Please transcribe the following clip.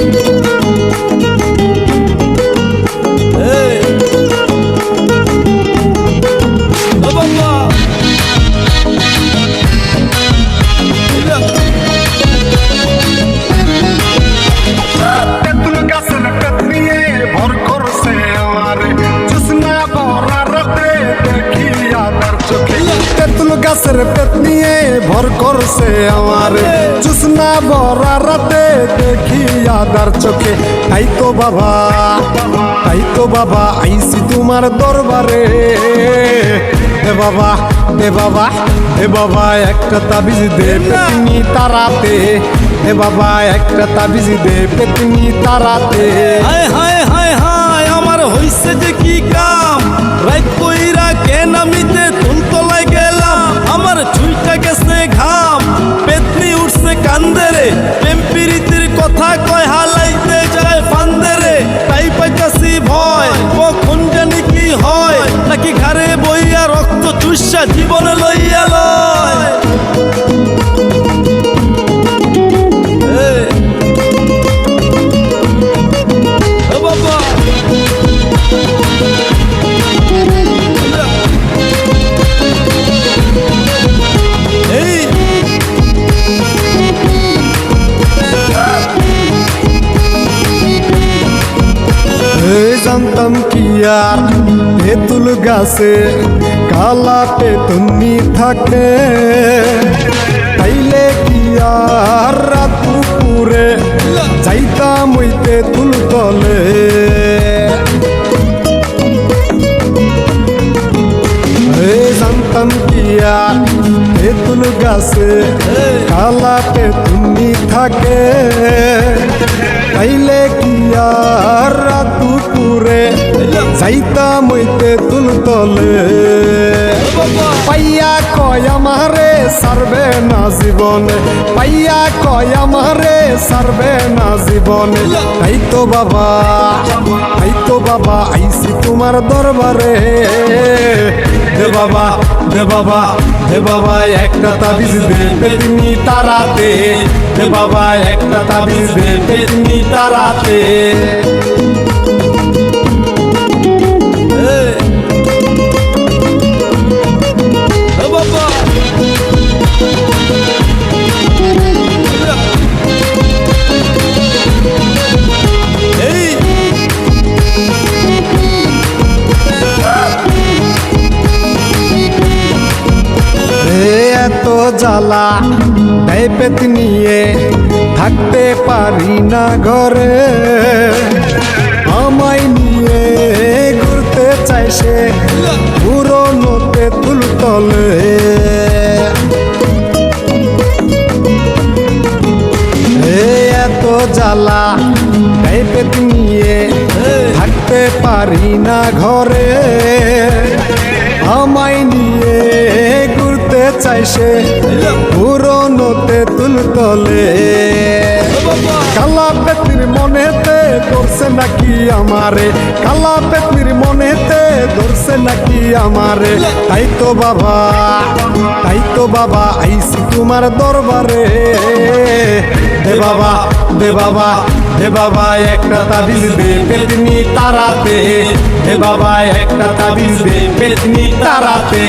thank you. গাছের পেতনিয়ে ভর করছে আমার। জোসনা ভরা রাতে দেখি আদার চোখে, তাই তো বাবা, তাই তো বাবা আইসি তোমার দরবারে। এ বাবা এ বাবা এ বাবা, একটা তাবিজ দে পেতনি তারাতে। এ বাবা, একটা তাবিজ দে পেতনি তারাতে। হায় হায় হায় হায়, আমার হইছে যে কি কাম ঘাড়ে বইয়া রক্ত চুষা জীবনে লইয়া লয়। আর তেঁতুল গাছে, কালা পেতনি থাকে। তাইলে কি আর রাত দুপুরে যাইতাম ওই তেঁতুল তলে? জানতাম কি আর তেঁতুল গাছে, কালা পেতনি থাকে। তাইলে কি আর রাত দুপুরে যাইতাম ওই তেঁতুল তলে। পাইয়া কয় আমারে সারবে না জীবনে, পাইয়া কয় আমারে সারবে না জীবনে। তাই তো বাবা তাই তো বাবা আইসি তোমার দরবারে। দে বাবা দে বাবা দে বাবা, একটা তাবিজ দে পেতনি তারাতে। দে বাবা, একটা তাবিজ দে পেতনি তারাতে। জ্বালা দেয় পেত নিয়ে থাকতে পারি না ঘরে। আমায় নিয়ে ঘুরতে চাইছে সে পুরনো তেঁতুল তলে এ এত জ্বালা দেয় নিয়ে থাকতে পারি না ঘরে। আমায় নিয়ে ঘুরতে চাই সে পুরনো তেঁতুল তলে। কালা পেতির মনেতে ধরছে নাকি আমারে। কালা পেতির মনেতে ধরছে নাকি আমারে। তাই তো বাবা, তাই তো বাবা আইসি তোমার দরবারে। দে বাবা দে বাবা দে বাবা, একটা তাবিজ দে পেতনি তারাতে। দে বাবা, একটা তাবিজ দে পেতনি তারাতে।